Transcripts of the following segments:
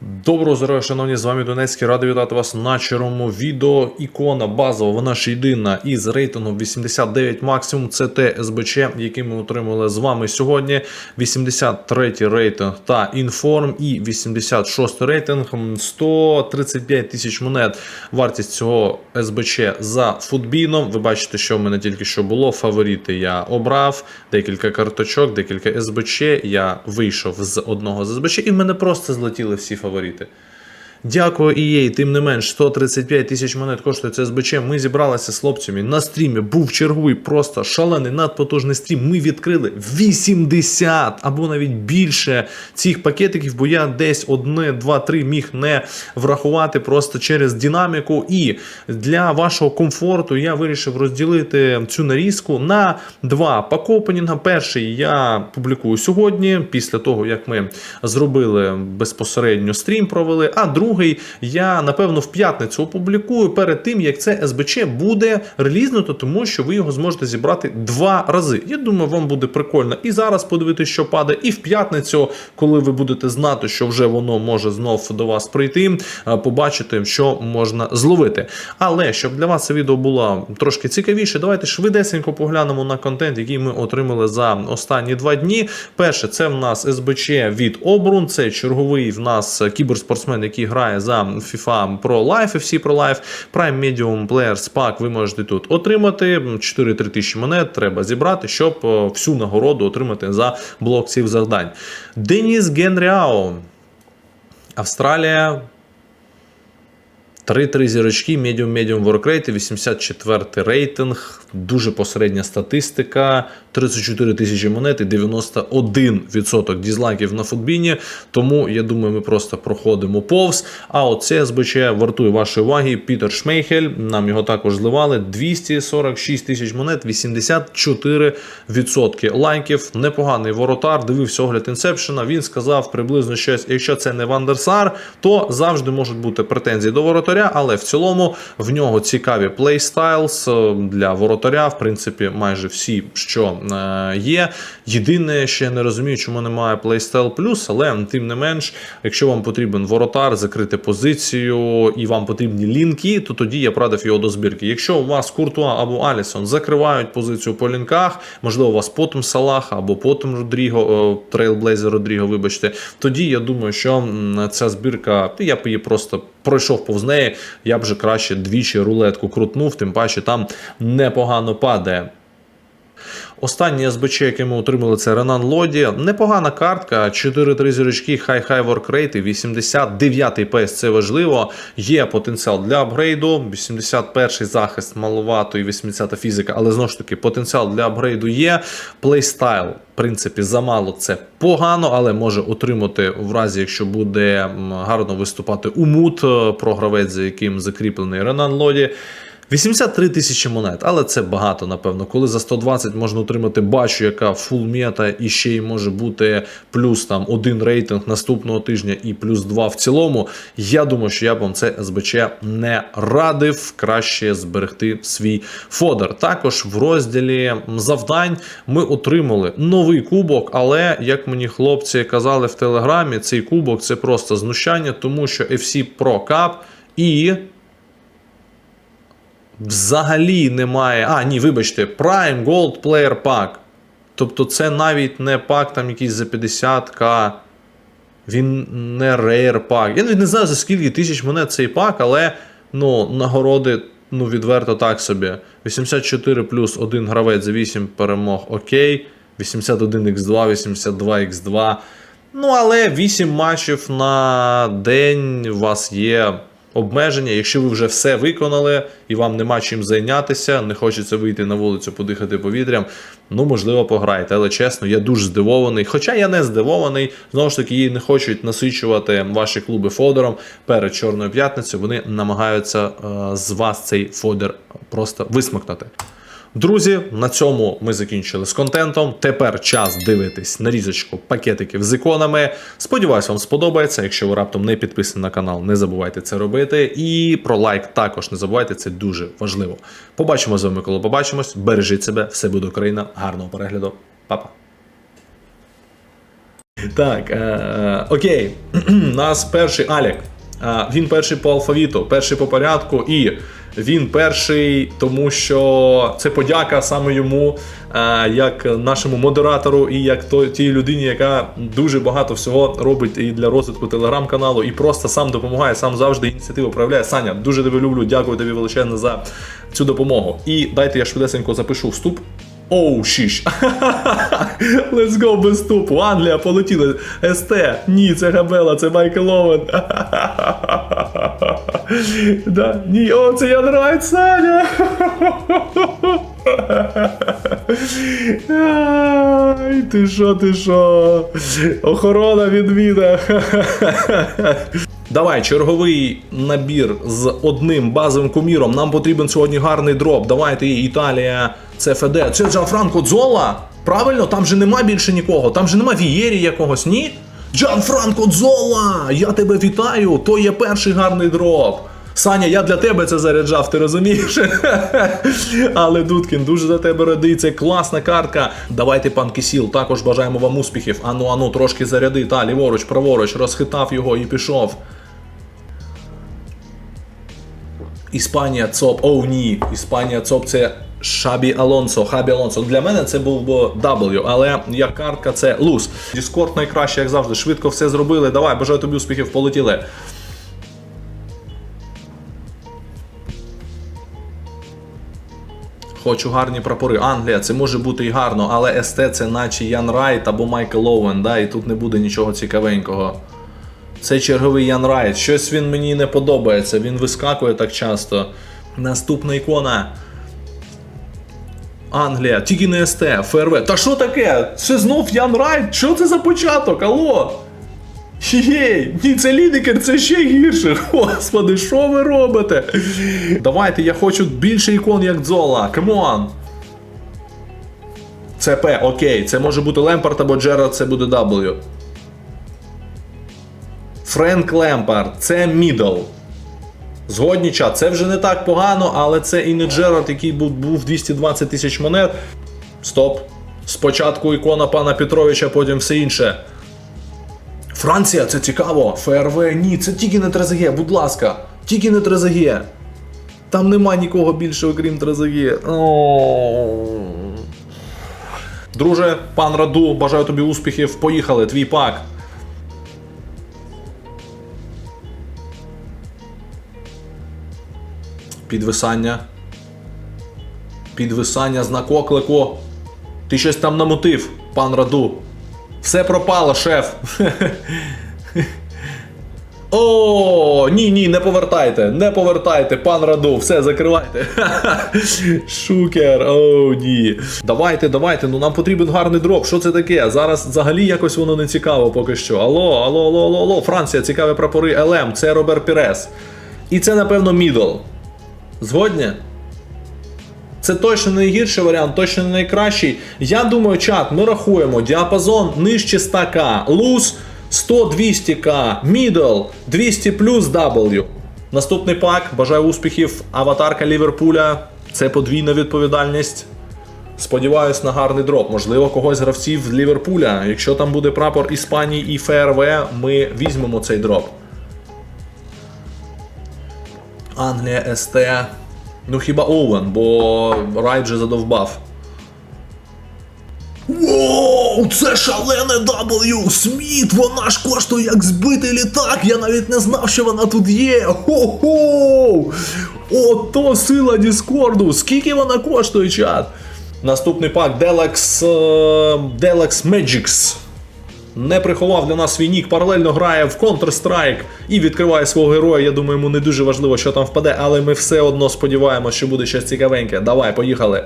Доброго здоров'я, шановні, з вами Донецький. Радий вітати вас на червоному відео. Ікона базова, вона ж єдина із рейтингом 89 максимум. Це те СБЧ, який ми отримали з вами сьогодні. 83 рейтинг та інформ і 86 рейтинг. 135 тисяч монет. Вартість цього СБЧ за футбіном. Ви бачите, що в мене тільки що було. Фаворити я обрав, декілька карточок, декілька СБЧ. Я вийшов з одного з СБЧ, і в мене просто злетіли всі фаворити фаворити. Дякую EA, тим не менш 135 тисяч монет коштує це СБЧ. Ми зібралися з хлопцями на стрімі. Був черговий, просто шалений надпотужний стрім. Ми відкрили 80 або навіть більше цих пакетиків, бо я десь одне, два, три міг не врахувати просто через динаміку. І для вашого комфорту я вирішив розділити цю нарізку на два пакопенінга. Перший я публікую сьогодні, після того як ми зробили безпосередньо стрім, провели. А другий я напевно в п'ятницю опублікую перед тим, як це СБЧ буде релізнуто, тому що ви його зможете зібрати два рази. Я думаю, вам буде прикольно і зараз подивитися, що падає, і в п'ятницю, коли ви будете знати, що вже воно може знов до вас прийти, е, побачити, що можна зловити. Але щоб для вас це відео було трошки цікавіше, давайте швидесенько поглянемо на контент, який ми отримали за останні два дні. Перше, це в нас СБЧ від Обрун. Це черговий в нас кіберспортсмен, який грає за FIFA Pro Life, FC Pro Life, Prime Medium Players Pack ви можете тут отримати. 4-3 тисячі монет треба зібрати, щоб е, всю нагороду отримати за блок цих завдань. Деніс Генріао. Австралія. 3-3 зірочки, медіум медіум воркрейти, 84 рейтинг, дуже посередня статистика, 34 тисячі монет і 91% дізлайків на футбіні. Тому я думаю, ми просто проходимо повз. А оце СБЧ вартує вашої уваги. Пітер Шмейхель. Нам його також зливали. 246 тисяч монет, 84% лайків. Непоганий воротар. Дивився огляд інсепшена. Він сказав приблизно щось. Якщо це не Вандерсар, то завжди можуть бути претензії до воротаря, але в цілому в нього цікаві плейстайлс для воротаря. В принципі, майже всі, що е, є. Єдине, що я не розумію, чому немає плейстайл плюс, але тим не менш, якщо вам потрібен воротар, закрити позицію і вам потрібні лінки, то тоді я прадив його до збірки. Якщо у вас Куртуа або Алісон закривають позицію по лінках, можливо, у вас потім Салах або потім Родріго, Трейлблейзер Родріго, вибачте, тоді я думаю, що ця збірка, я б її просто пройшов повз неї, я б вже краще двічі рулетку крутнув, тим паче там непогано падає. Останнє СБЧ, яке ми отримали, це Ренан Лоді. Непогана картка, 4-3 зірочки, хай-хай воркрейти, 89-й пейс, це важливо. Є потенціал для апгрейду. 81-й захист маловато і 80-та фізика, але знову ж таки потенціал для апгрейду є. Плейстайл, в принципі, замало це погано, але може отримати в разі, якщо буде гарно виступати умут, е, програвець, за яким закріплений Ренан Лоді. 83 тисячі монет, але це багато, напевно. Коли за 120 можна отримати бачу, яка фул мета, і ще й може бути плюс там один рейтинг наступного тижня і плюс два в цілому. Я думаю, що я б вам це СБЧ не радив. Краще зберегти свій фодер. Також в розділі завдань ми отримали новий кубок, але як мені хлопці казали в телеграмі, цей кубок це просто знущання, тому що FC Pro Cup і взагалі немає. А, ні, вибачте, Prime Gold Player Pack. Тобто це навіть не пак там якийсь за 50к. Він не Rare пак. Я навіть не знаю, за скільки тисяч монет цей пак, але ну, нагороди ну, відверто так собі. 84 плюс 1 гравець за 8 перемог. Окей. 81x2, 82x2. Ну, але 8 матчів на день у вас є обмеження. Якщо ви вже все виконали і вам нема чим зайнятися, не хочеться вийти на вулицю, подихати повітрям, ну можливо, пограйте. Але чесно, я дуже здивований. Хоча я не здивований, знову ж таки, її не хочуть насичувати ваші клуби фодером перед Чорною п'ятницею. Вони намагаються е, з вас цей фодер просто висмикнути. Друзі, на цьому ми закінчили з контентом. Тепер час дивитись нарізочку пакетиків з іконами. Сподіваюсь, вам сподобається. Якщо ви раптом не підписані на канал, не забувайте це робити. І про лайк також не забувайте, це дуже важливо. Побачимо з вами, коли побачимось. Бережіть себе, все буде Україна. Гарного перегляду, Па-па. Так, е, окей. Нас перший Алік. Е, він перший по алфавіту, перший по порядку, і він перший, тому що це подяка саме йому, е, як нашому модератору, і як то, тій людині, яка дуже багато всього робить і для розвитку телеграм-каналу, і просто сам допомагає, сам завжди ініціативу проявляє. Саня, дуже тебе люблю, дякую тобі величезно за цю допомогу. І дайте я швидесенько запишу вступ. Оу, шіш. Let's go без ступу. Англія полетіли. СТ. Ні, це Габела, це Майкл Оуен. да, ні, о, це Ян Райт, Саня. Ай, ти що, ти що? Охорона відміна. Давай, черговий набір з одним базовим куміром. Нам потрібен сьогодні гарний дроп. Давайте Італія, це ФД. Це Джанфранко Дзола. Правильно, там же нема більше нікого. Там же нема Вієрі якогось, ні? Джанфранко Дзола! Я тебе вітаю! То є перший гарний дроп. Саня, я для тебе це заряджав, ти розумієш? Але Дудкін дуже за тебе радий, це класна картка. Давайте, пан Кисіл, також бажаємо вам успіхів. Ану, ану, трошки заряди. Та, ліворуч, праворуч, розхитав його і пішов. Іспанія ЦОП. Оу, ні. Іспанія ЦОП це Шабі Алонсо, Хабі Алонсо. Для мене це був би W, але як картка це луз. Діскорд найкраще, як завжди. Швидко все зробили. Давай, бажаю тобі успіхів, полетіли. Хочу гарні прапори. Англія, це може бути і гарно, але СТ це наче Ян Райт або Майкл Оуен, да, і тут не буде нічого цікавенького. Це черговий Ян Райт. Щось він мені не подобається, він вискакує так часто. Наступна ікона. Англія, тільки не СТ, ФРВ. Та що таке? Це знов Ян Райт? Що це за початок? Алло? Єй, ні, це Лідекер, це ще гірше. Господи, що ви робите? Давайте, я хочу більше ікон, як Дзола. Камон. Це П, окей. Це може бути Лемпард або Джерард, це буде W. Френк Лемпард, це мідл. Згодні чат, це вже не так погано, але це і не Джерард, який був, був 220 тисяч монет. Стоп. Спочатку ікона пана Петровича, потім все інше. Франція, це цікаво. ФРВ, ні, це тільки не Трезеге, будь ласка, тільки не Трезеге. Там нема нікого більше, окрім Трезеге. Друже, пан Раду, бажаю тобі успіхів. Поїхали, твій пак. Підвисання. Підвисання, знак оклику. Ти щось там намутив, пан Раду. Все пропало, шеф. О, ні, ні, не повертайте, не повертайте, пан Раду, все, закривайте. Шукер, о, ні. Давайте, давайте, ну нам потрібен гарний дроп. Що це таке? Зараз взагалі якось воно не цікаво поки що. Алло, алло, алло, алло, алло. Франція, цікаві прапори ЛМ, це Робер Пірес. І це, напевно, мідл. Згодні? Це точно найгірший варіант, точно не найкращий. Я думаю, чат, ми рахуємо діапазон нижче 100к, луз 100-200к, мідл 200 плюс W. Наступний пак, бажаю успіхів. Аватарка Ліверпуля. Це подвійна відповідальність. Сподіваюсь на гарний дроп. Можливо, когось гравців з Ліверпуля. Якщо там буде прапор Іспанії і ФРВ, ми візьмемо цей дроп. Англія СТ. Ну хіба Оуен, бо Райт же задовбав. Воу, це шалене W! Сміт! Вона ж коштує як збитий літак! Я навіть не знав, що вона тут є! Хо-хо! Ото сила Діскорду! Скільки вона коштує, чат? Наступний пак Delax, е, Delax Magics. Не приховав для нас свій нік, паралельно грає в Counter-Strike і відкриває свого героя. Я думаю, йому не дуже важливо, що там впаде, але ми все одно сподіваємося, що буде щось цікавеньке. Давай, поїхали.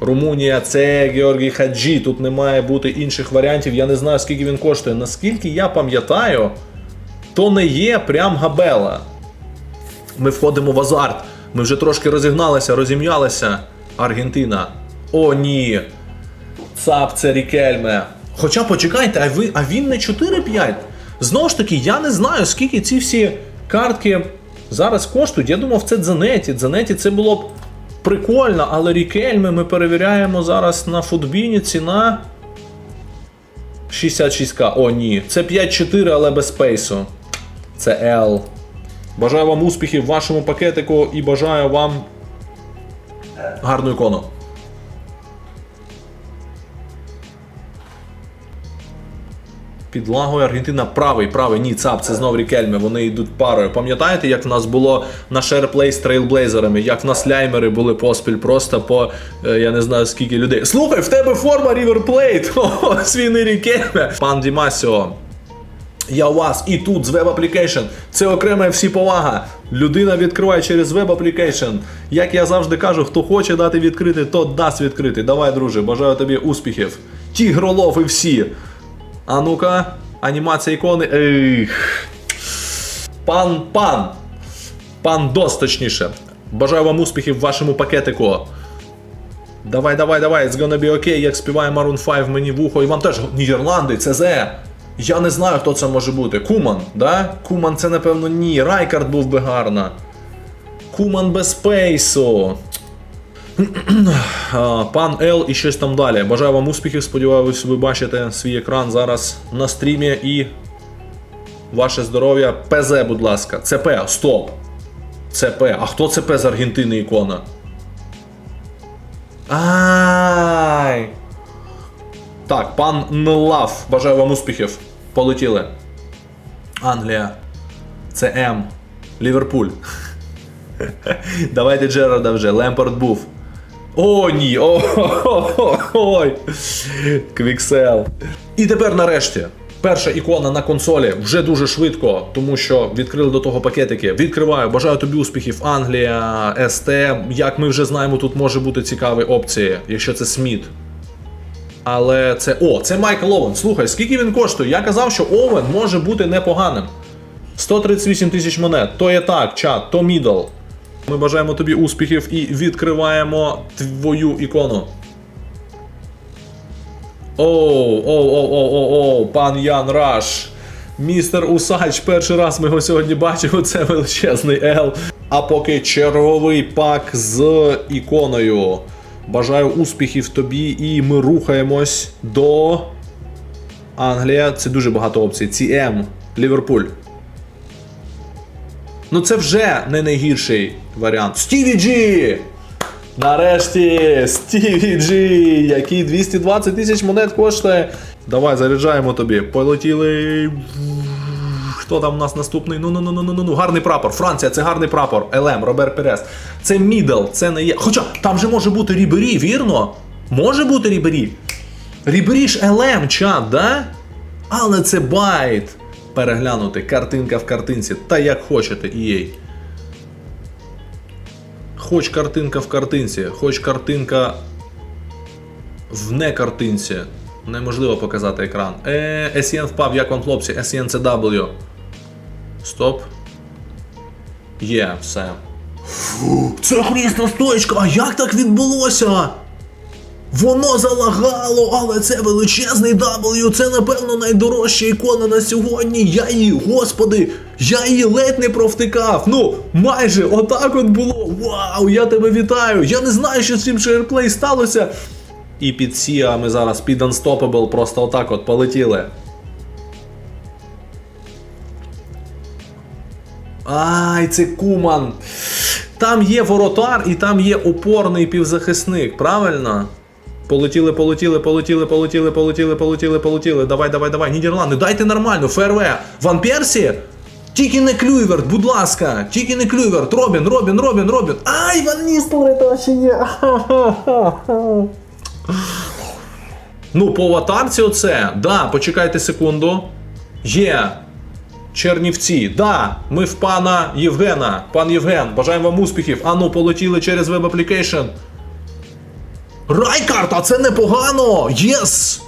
Румунія, це Георгій Хаджі. Тут не має бути інших варіантів. Я не знаю, скільки він коштує. Наскільки я пам'ятаю, то не є прям габела. Ми входимо в азарт. Ми вже трошки розігналися, розім'ялися. Аргентина. О, ні. ЦАП це Рікельме. Хоча почекайте, а, ви, а він не 4-5. Знову ж таки, я не знаю, скільки ці всі картки зараз коштують. Я думав, це Дзанеті. Дзанеті це було б прикольно, але Рікельме ми перевіряємо зараз на футбіні. Ціна 66к. О, ні. Це 5-4, але без спейсу. Це L. Бажаю вам успіхів в вашому пакетику і бажаю вам гарну ікону. Підлагою Аргентина правий, правий. Ні, ЦАП, це знов Рікельме, вони йдуть парою. Пам'ятаєте, як в нас було на SharePlay з трейлблейзерами, як в нас ляймери були поспіль просто по е, я не знаю скільки людей. Слухай, в тебе форма! О, свіний Рікельме! Пан Дімасіо. Я у вас і тут з Web Application. Це окрема всі повага. Людина відкриває через Web Application. Як я завжди кажу, хто хоче дати відкрити, то дасть відкрити. Давай, друже, бажаю тобі успіхів. Тігролов і всі. А ну-ка, анімація ікони. Ех. Пан пан. Пан Дос, точніше. Бажаю вам успіхів в вашому пакетику. Давай, давай, давай, it's gonna be okay, як співає Maroon 5 мені в ухо. І вам теж Нідерланди, ЦЗ. Я не знаю, хто це може бути. Куман, да? Куман це, напевно, ні. Райкард був би гарно. Куман без спейсу. Пан Л і щось там далі. Бажаю вам успіхів. Сподіваюсь, ви бачите свій екран зараз на стрімі і ваше здоров'я. ПЗ, будь ласка. ЦП, стоп. ЦП. А хто ЦП з Аргентини ікона? Ай. Так, пан Нлав. Бажаю вам успіхів. Полетіли. Англія. Це М. Ліверпуль. Давайте Джерарда вже. Лемпард був. О, ні! О, ой! Квіксел. І тепер нарешті. Перша ікона на консолі вже дуже швидко, тому що відкрили до того пакетики. Відкриваю, бажаю тобі успіхів. Англія, СТ. Як ми вже знаємо, тут може бути цікаві опції, якщо це Сміт. Але це. О, це Майкл Овен. Слухай, скільки він коштує? Я казав, що Овен може бути непоганим. 138 тисяч монет. То є так, чат, то мідл. Ми бажаємо тобі успіхів і відкриваємо твою ікону. Оу, оу, оу, оу, оу, оу, пан Ян Раш. Містер Усач, перший раз ми його сьогодні бачимо, це величезний Л. А поки черговий пак з іконою. Бажаю успіхів тобі, і ми рухаємось до Англія. Це дуже багато опцій. CM, Ліверпуль. Ну це вже не найгірший варіант. Стіві Джі! Нарешті Стіві Джі, який 220 тисяч монет коштує. Давай заряджаємо тобі. Полетіли. Хто там у нас наступний? Ну ну ну ну ну ну гарний прапор. Франція, це гарний прапор. ЛМ, Робер Перес. Це мідл, це не є. Хоча там же може бути Рібері, вірно? Може бути Рібері. Рібері ж ЛМ, чат, да? Але це байт. Переглянути картинка в картинці. Та як хочете, EA. Хоч картинка в картинці, хоч картинка в не картинці. Неможливо показати екран. Е, SEN впав, як вам хлопці? SEN CW. Стоп. Є, все. Фу, це хрісна стоечка, а як так відбулося? Воно залагало, але це величезний W, це напевно найдорожча ікона на сьогодні. Я її, господи, я її ледь не провтикав. Ну, майже отак от було. Вау, я тебе вітаю! Я не знаю, що з цим SharePlay сталося. І під Сіа ми зараз під Unstoppable просто отак от полетіли. Ай, це Куман. Там є воротар і там є опорний півзахисник, правильно? Полетіли, полетіли, полетіли, полетіли, полетіли, полетіли, полетіли. Давай, давай, давай. Нідерланди, дайте нормально, ФРВ. Ван Персі? Тільки не Клюйверт, будь ласка. Тільки не Клюйверт. Робін, Робін, Робін, Робін. Ай, Ван Ністелрой то ще є. Ну, по аватарці оце. Да, почекайте секунду. Є. Чернівці, да, ми в пана Євгена. Пан Євген, бажаємо вам успіхів. Ану, полетіли через веб Райкарт, а це непогано! Єс!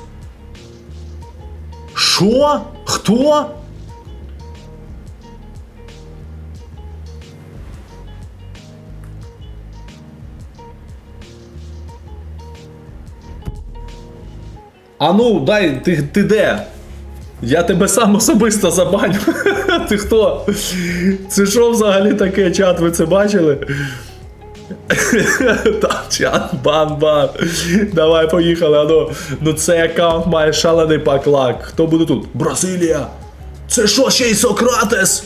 Що? Хто? А ну, дай, ти, ти де? Я тебе сам особисто забаню. Ти хто? Це що взагалі таке чат? Ви це бачили? Тачан, бан-бан. Давай поїхали. А ну, ну цей аккаунт має шалений паклак. Хто буде тут? Бразилія! Це що ще й Сократес?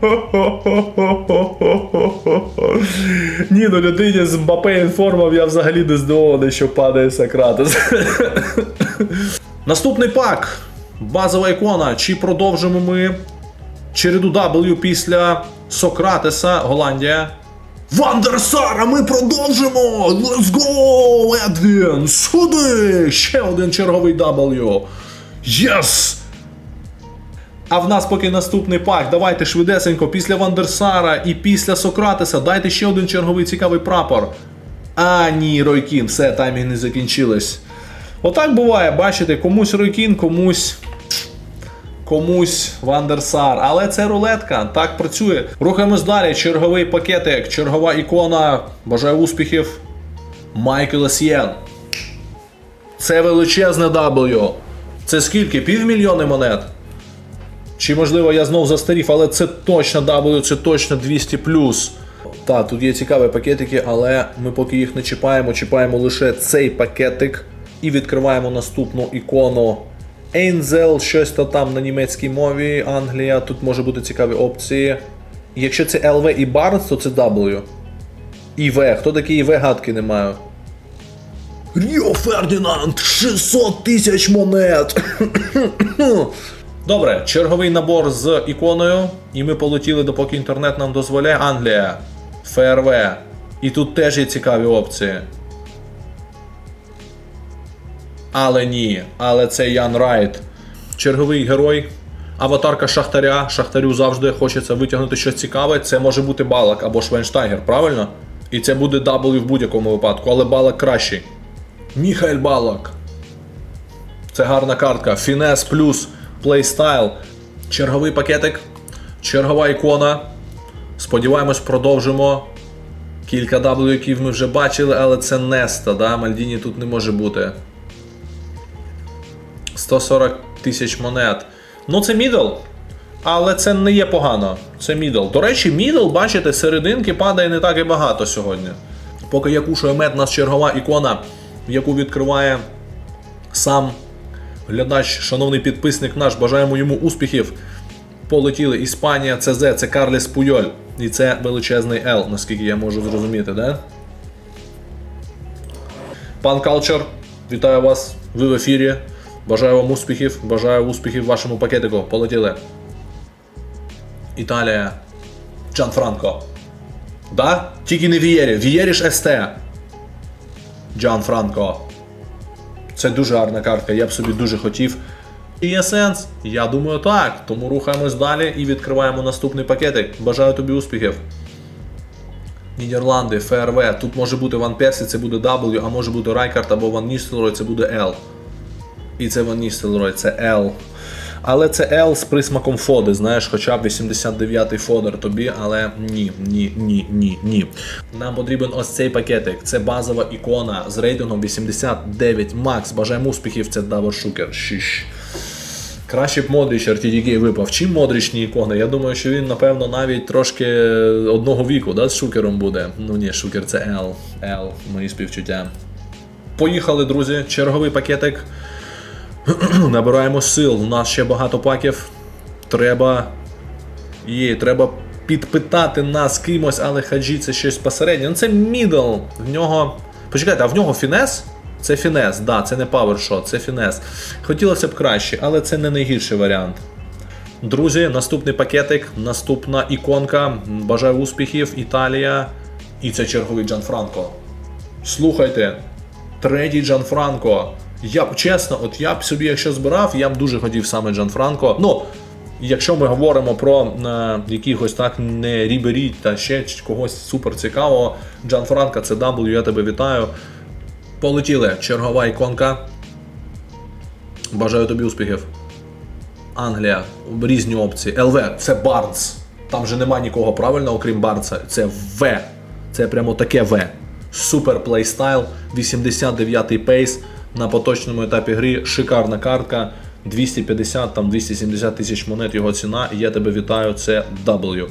Ні, ну людині з Мбапе інформав я взагалі не здивований, що падає Сократес. Наступний пак. Базова ікона. Чи продовжимо ми череду W після Сократеса, Голландія. Вандерсара, ми продовжимо! Let's go, Едвін! Сюди! Ще один черговий W. Yes! А в нас поки наступний пак. Давайте швидесенько, після Вандерсара і після Сократеса дайте ще один черговий цікавий прапор. А, ні, Ройкін, все, таймінг не закінчились. Отак буває, бачите, комусь Ройкін, комусь. Комусь Вандерсар. Але це рулетка, так працює. Рухаємось далі. Черговий пакетик, чергова ікона. Бажаю успіхів. Майкл Сєн. Це величезне W. Це скільки? Півмільйони монет? Чи можливо я знов застарів, але це точно W, це точно 200 Так, тут є цікаві пакетики, але ми поки їх не чіпаємо, чіпаємо лише цей пакетик і відкриваємо наступну ікону. Angel, щось то там на німецькій мові, Англія, тут може бути цікаві опції. Якщо це LV і Barnes, то це W. І В. Хто такий ІВ, гадки не маю. Ріо Фердінанд! 600 тисяч монет! Добре, черговий набор з іконою, і ми полетіли, допоки інтернет нам дозволяє. Англія, ФРВ. І тут теж є цікаві опції. Але ні, але це Ян Райт. Черговий герой. Аватарка Шахтаря. Шахтарю завжди хочеться витягнути щось цікаве. Це може бути Балак або Швенштайгер, правильно? І це буде W в будь-якому випадку, але Балак кращий. Міхаель Балак. Це гарна картка. Фінес плюс плейстайл. Черговий пакетик. Чергова ікона. Сподіваємось, продовжимо. Кілька W, які ми вже бачили, але це Неста, да? Мальдіні тут не може бути. 140 тисяч монет. Ну, це мідл. Але це не є погано. Це мідл. До речі, мідл, бачите, серединки падає не так і багато сьогодні. Поки я кушаю мед, у нас чергова ікона, яку відкриває сам глядач, шановний підписник наш. Бажаємо йому успіхів. Полетіли Іспанія, ЦЗ, це Карліс Пуйоль. І це величезний Л, наскільки я можу зрозуміти, да? Пан Калчер, вітаю вас. Ви в ефірі. Бажаю вам успіхів. Бажаю успіхів вашому пакетику. Полетіли. Італія. Джан Франко. Да? Тільки не Вієрі. Вієрі ж СТ. Джан Франко. Це дуже гарна картка, я б собі дуже хотів. І є сенс? Я думаю, так. Тому рухаємось далі і відкриваємо наступний пакетик. Бажаю тобі успіхів. Нідерланди, ФРВ. Тут може бути Ван Персі, це буде W, а може бути Райкард або Ван Ністелрой, це буде L. І це Ван Ністелрой, це L. Але це L з присмаком Фоди, знаєш, хоча б 89-й фодер тобі, але ні, ні, ні, ні, ні. Нам потрібен ось цей пакетик. Це базова ікона з рейтингом 89 Max. Бажаємо успіхів, це Давор Шукер. Шіш. Краще б Модріч RTDK випав. Чим Модрічні ікони? Я думаю, що він, напевно, навіть трошки одного віку да, з Шукером буде. Ну ні, Шукер це L. L, мої співчуття. Поїхали, друзі. Черговий пакетик. Набираємо сил. У нас ще багато паків. Треба. Є, треба підпитати нас кимось, але хаджі це щось посереднє. Ну це мідл. В нього. Почекайте, а в нього фінес? Це фінес, да, це не павершот, це фінес. Хотілося б краще, але це не найгірший варіант. Друзі, наступний пакетик, наступна іконка. Бажаю успіхів, Італія. І це черговий Джан Франко. Слухайте, третій Джан Франко. Я б чесно, от я б собі, якщо збирав, я б дуже хотів саме Джан Франко. Ну, якщо ми говоримо про е, якихось так не Рібері та ще когось супер цікавого, Джан Франко це W, я тебе вітаю. Полетіли. Чергова іконка. Бажаю тобі успіхів. Англія. Різні опції. ЛВ це Барнс. Там же нема нікого правильно, окрім Барнса. Це В. Це прямо таке В. Супер плейстайл. 89-й пейс. На поточному етапі грі. Шикарна картка. 250 там 270 тисяч монет його ціна. Я тебе вітаю. Це W.